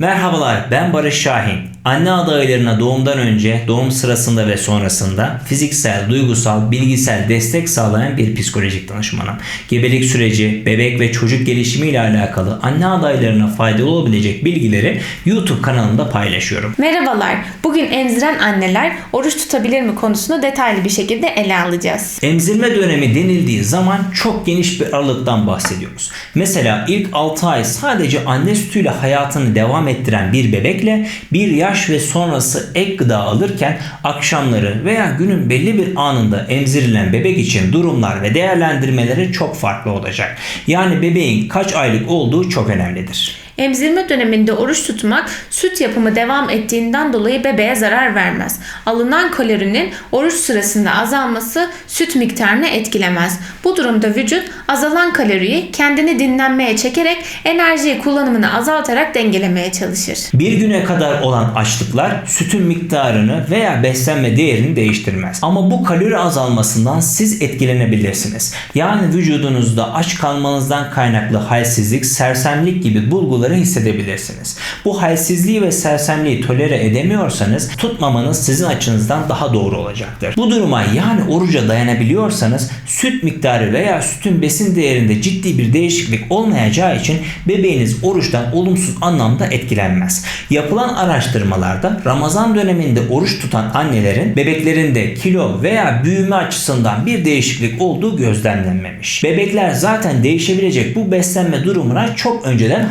Merhabalar ben Barış Şahin. Anne adaylarına doğumdan önce, doğum sırasında ve sonrasında fiziksel, duygusal, bilgisel destek sağlayan bir psikolojik danışmanım. Gebelik süreci, bebek ve çocuk gelişimi ile alakalı anne adaylarına faydalı olabilecek bilgileri YouTube kanalımda paylaşıyorum. Merhabalar. Bugün emziren anneler oruç tutabilir mi konusunu detaylı bir şekilde ele alacağız. Emzirme dönemi denildiği zaman çok geniş bir aralıktan bahsediyoruz. Mesela ilk 6 ay sadece anne sütüyle hayatını devam ettiren bir bebekle bir yaş ve sonrası ek gıda alırken akşamları veya günün belli bir anında emzirilen bebek için durumlar ve değerlendirmeleri çok farklı olacak. Yani bebeğin kaç aylık olduğu çok önemlidir. Emzirme döneminde oruç tutmak süt yapımı devam ettiğinden dolayı bebeğe zarar vermez. Alınan kalorinin oruç sırasında azalması süt miktarını etkilemez. Bu durumda vücut azalan kaloriyi kendini dinlenmeye çekerek enerjiyi kullanımını azaltarak dengelemeye çalışır. Bir güne kadar olan açlıklar sütün miktarını veya beslenme değerini değiştirmez. Ama bu kalori azalmasından siz etkilenebilirsiniz. Yani vücudunuzda aç kalmanızdan kaynaklı halsizlik, sersemlik gibi bulguları hissedebilirsiniz. Bu halsizliği ve sersemliği tolere edemiyorsanız tutmamanız sizin açınızdan daha doğru olacaktır. Bu duruma yani oruca dayanabiliyorsanız süt miktarı veya sütün besin değerinde ciddi bir değişiklik olmayacağı için bebeğiniz oruçtan olumsuz anlamda etkilenmez. Yapılan araştırmalarda Ramazan döneminde oruç tutan annelerin bebeklerinde kilo veya büyüme açısından bir değişiklik olduğu gözlemlenmemiş. Bebekler zaten değişebilecek bu beslenme durumuna çok önceden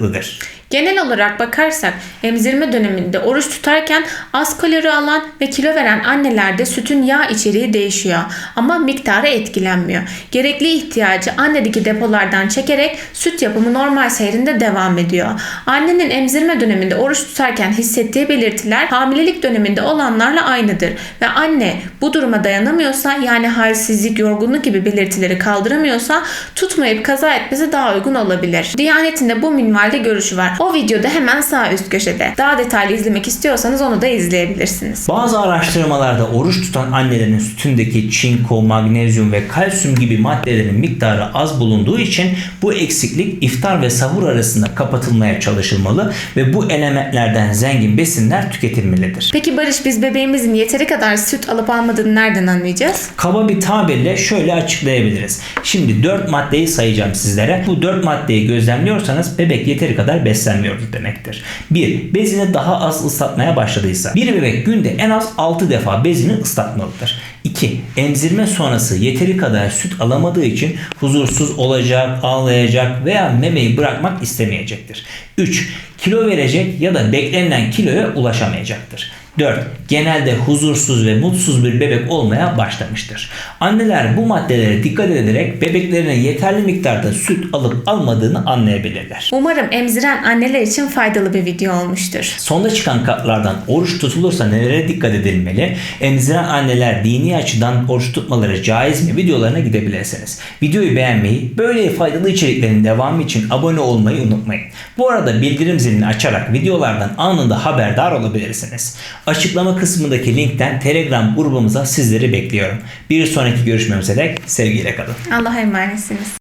dudes. Genel olarak bakarsak emzirme döneminde oruç tutarken az kalori alan ve kilo veren annelerde sütün yağ içeriği değişiyor ama miktarı etkilenmiyor. Gerekli ihtiyacı annedeki depolardan çekerek süt yapımı normal seyrinde devam ediyor. Annenin emzirme döneminde oruç tutarken hissettiği belirtiler hamilelik döneminde olanlarla aynıdır ve anne bu duruma dayanamıyorsa yani halsizlik, yorgunluk gibi belirtileri kaldıramıyorsa tutmayıp kaza etmesi daha uygun olabilir. Diyanet'in de bu minvalde görüşü var. O videoda hemen sağ üst köşede. Daha detaylı izlemek istiyorsanız onu da izleyebilirsiniz. Bazı araştırmalarda oruç tutan annelerin sütündeki çinko, magnezyum ve kalsiyum gibi maddelerin miktarı az bulunduğu için bu eksiklik iftar ve sahur arasında kapatılmaya çalışılmalı ve bu elementlerden zengin besinler tüketilmelidir. Peki Barış biz bebeğimizin yeteri kadar süt alıp almadığını nereden anlayacağız? Kaba bir tabirle şöyle açıklayabiliriz. Şimdi 4 maddeyi sayacağım sizlere. Bu 4 maddeyi gözlemliyorsanız bebek yeteri kadar beslenmiyordur demektir. 1. Bezini daha az ıslatmaya başladıysa. Bir bebek günde en az 6 defa bezini ıslatmalıdır. 2. Emzirme sonrası yeteri kadar süt alamadığı için huzursuz olacak, ağlayacak veya memeyi bırakmak istemeyecektir. 3. Kilo verecek ya da beklenilen kiloya ulaşamayacaktır. 4. Genelde huzursuz ve mutsuz bir bebek olmaya başlamıştır. Anneler bu maddelere dikkat ederek bebeklerine yeterli miktarda süt alıp almadığını anlayabilirler. Umarım emziren anneler için faydalı bir video olmuştur. Sonda çıkan kartlardan oruç tutulursa nelere dikkat edilmeli? Emziren anneler dini açıdan oruç tutmaları caiz mi? Videolarına gidebilirsiniz. Videoyu beğenmeyi, böyle faydalı içeriklerin devamı için abone olmayı unutmayın. Bu arada bildirim zilini açarak videolardan anında haberdar olabilirsiniz. Açıklama kısmındaki linkten Telegram grubumuza sizleri bekliyorum. Bir sonraki görüşmemize dek sevgiyle kalın. Allah'a emanetsiniz.